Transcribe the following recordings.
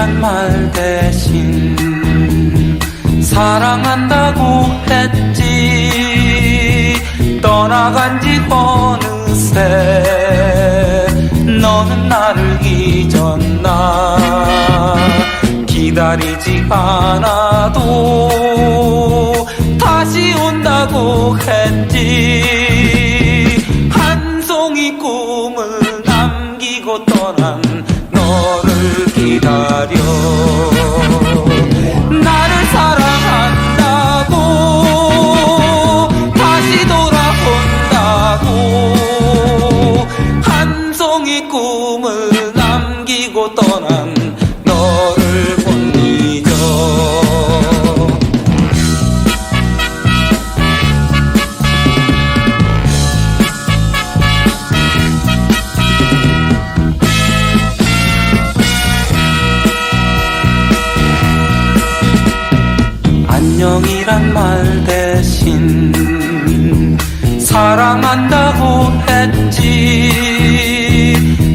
안녕이란 말 대신 사랑한다고 했지. 떠나간 지 어느새 너는 나를 잊었나? 기다리지 않아도 다시 온다고 했지. 한 송이 꿈을 남기고 떠난 너 를 기다려. 나를 사랑한다고 다시 돌아온다고 한 송이 꿈을 남기고 떠난 안녕이란 말 대신 사랑한다고 했지.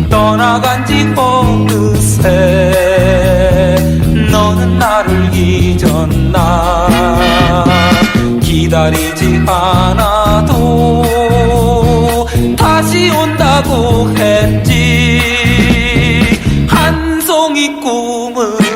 떠나간 지 어느새 너는 나를 잊었나? 기다리지 않아도 다시 온다고 했지. 한 송이 꿈을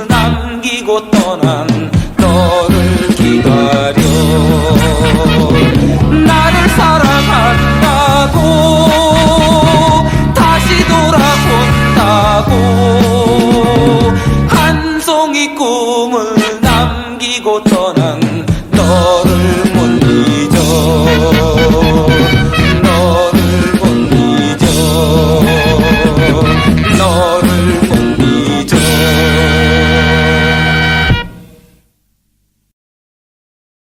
남기고 떠난